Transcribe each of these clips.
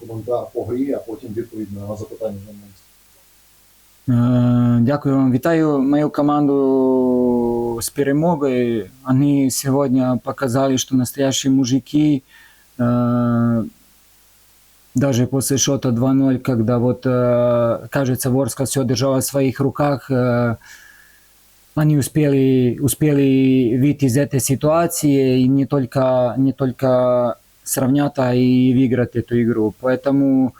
коментар по грі, а потім відповідь на запитання журналістів. Е, Дякую вам. Вітаю мою команду с перемогой. Они сегодня показали, что настоящие мужики. Э, Даже после шота 2-0, когда вот, э, кажется, Ворска все держала в своих руках, э, они успели, успели выйти из этой ситуации и не только, не только сравнять, а и выиграть эту игру. Поэтому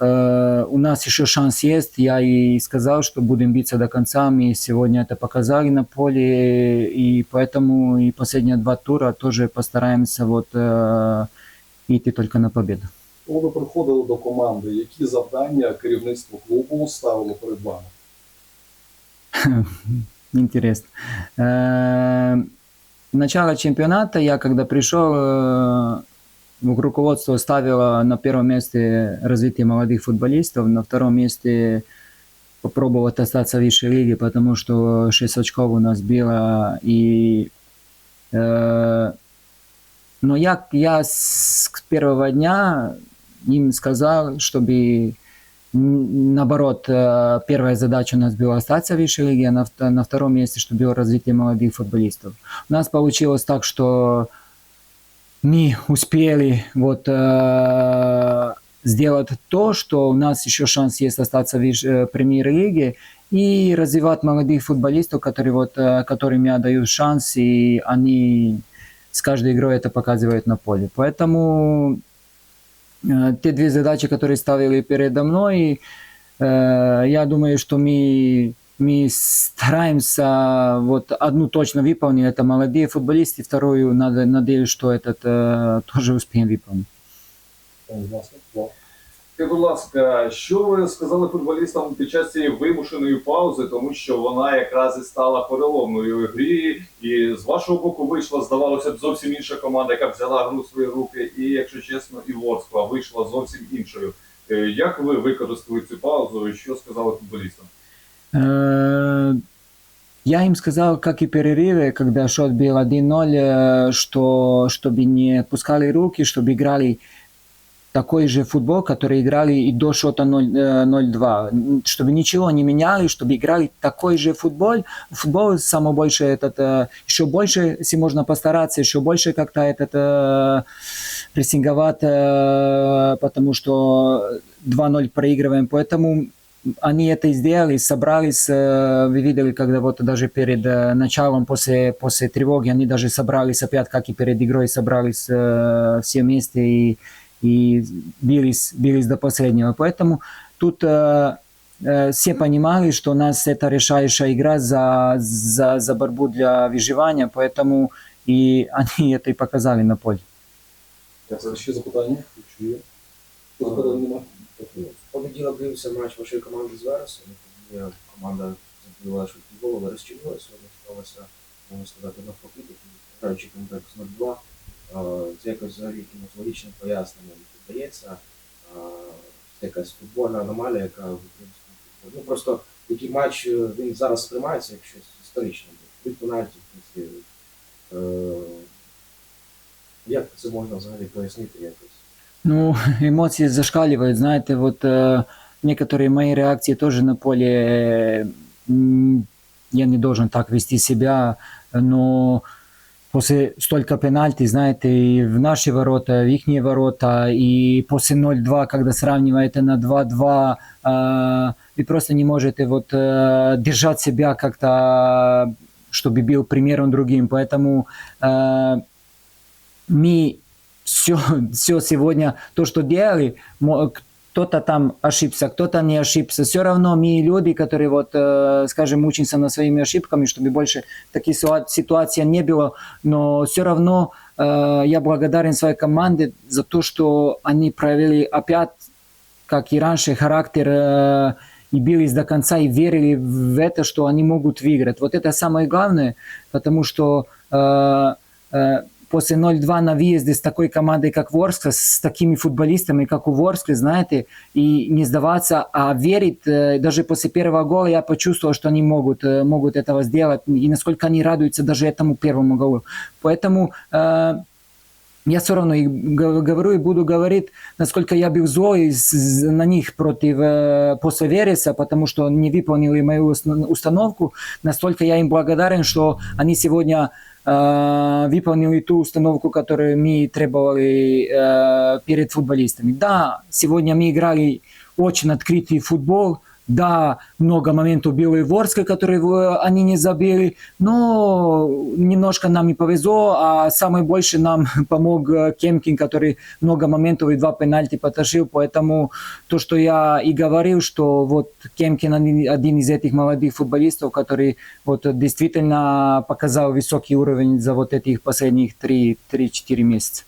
Э, у нас еще шанс есть. Я и сказал, что будем биться до конца. Мы сегодня это показали на поле. И поэтому и последние два тура тоже постараемся вот, э, идти только на победу. Коли ви приходили до команди, які завдання керівництво клубу ставило перед вами? Интересно. Э, Начало чемпионата я когда пришел, э, руководство ставило на первом месте развитие молодых футболистов, на втором месте попробовать остаться в высшей лиге, потому что 6 очков у нас было. И, э, но я, я с первого дня им сказал, чтобы наоборот, э, первая задача у нас была остаться в высшей лиге, а на, на втором месте, чтобы было развитие молодых футболистов. У нас получилось так, что мы успели вот э, сделать то, что у нас еще шанс есть остаться в э, премьер-лиге и развивать молодых футболистов, которые вот, э, которым я даю шанс, и они с каждой игрой это показывают на поле. Поэтому э, те две задачи, которые ставили передо мной, э, я думаю, что мы, мы стараемся вот одну точно выполнить, это молодые футболисты, вторую надо, надеюсь, что этот э, тоже успеем выполнить. Пане Власне, Влад. Скажіть, будь ласка, що ви сказали футболістам під час цієї вимушеної паузи, тому що вона якраз і стала переломною в грі, і з вашого боку вийшла, здавалося б, зовсім інша команда, яка взяла гру в свої руки, і, якщо чесно, і Ворскла вийшла зовсім іншою. Е, Як ви використали цю паузу і що сказали футболістам? Э, Я им сказал, как и перерывы, когда счет был 1-0, э, что чтобы не пускали руки, чтобы играли такой же футбол, который играли и до счета 0, э, 0-2. Н- Чтобы ничего не меняли, чтобы играли такой же футбол. Футбол самое больше этот, э, еще больше, если можно постараться, еще больше как-то этот э, прессинговать, э, потому что 2-0 проигрываем. Поэтому они это сделали, собрались, э, вы видели, когда вот даже перед э, началом, после, после тревоги, они даже собрались опять, как и перед игрой, собрались э, все вместе и, и бились, бились до последнего. Поэтому тут все понимали, что у нас это решающая игра за, за, за борьбу для выживания, поэтому и они это и показали на поле. Ще запитання? Понеділок дивився матч вашої команди з Вересом. Команда забила швидкі голови, розчинилася, сьогодні сталося, можна сказати, навпаки, граючи контекст 0-2. Це якось взагалі якимось логічним поясненням піддається. Це якась футбольна аномалія, яка в українському футболі. Ну просто який матч е, він зараз сприймається як щось історичне. Від пенальті, в принципі. Е, Як це можна взагалі пояснити якось? Ну, эмоции зашкаливают, знаете, вот э, некоторые мои реакции тоже на поле, э, я не должен так вести себя, но после столько пенальти, знаете, и в наши ворота, в их ворота, и после 0-2, когда сравниваете на 2-2, э, вы просто не можете вот э, держать себя как-то, чтобы был примером другим, поэтому э, мы все, все сегодня, то, что делали, кто-то там ошибся, кто-то не ошибся. Все равно мы люди, которые, вот, э, скажем, учимся над своими ошибками, чтобы больше таких ситуа- ситуаций не было. Но все равно э, я благодарен своей команде за то, что они проявили опять, как и раньше, характер э, и бились до конца, и верили в это, что они могут выиграть. Вот это самое главное, потому что после 0-2 на выезде с такой командой, как Ворскла, с такими футболистами, как у Ворскли, знаете, и не сдаваться, а верить. Э, Даже после первого гола я почувствовал, что они могут, э, могут этого сделать, и насколько они радуются даже этому первому голу. Поэтому э, я все равно говорю и буду говорить, насколько я был злой на них против после Вереса, потому что не выполнили мою ус- установку. Настолько я им благодарен, что они сегодня выполнили ту установку, которую мы требовали э, перед футболистами. Да, сегодня мы играли очень открытый футбол, да, много моментов было и в Орске, которые они не забили, но немножко нам не повезло, а самое больше нам помог э, Кемкин, который много моментов и два пенальти потащил, поэтому то, что я и говорил, что вот Кемкин один из этих молодых футболистов, который вот действительно показал высокий уровень за вот этих последних 3-4 месяца.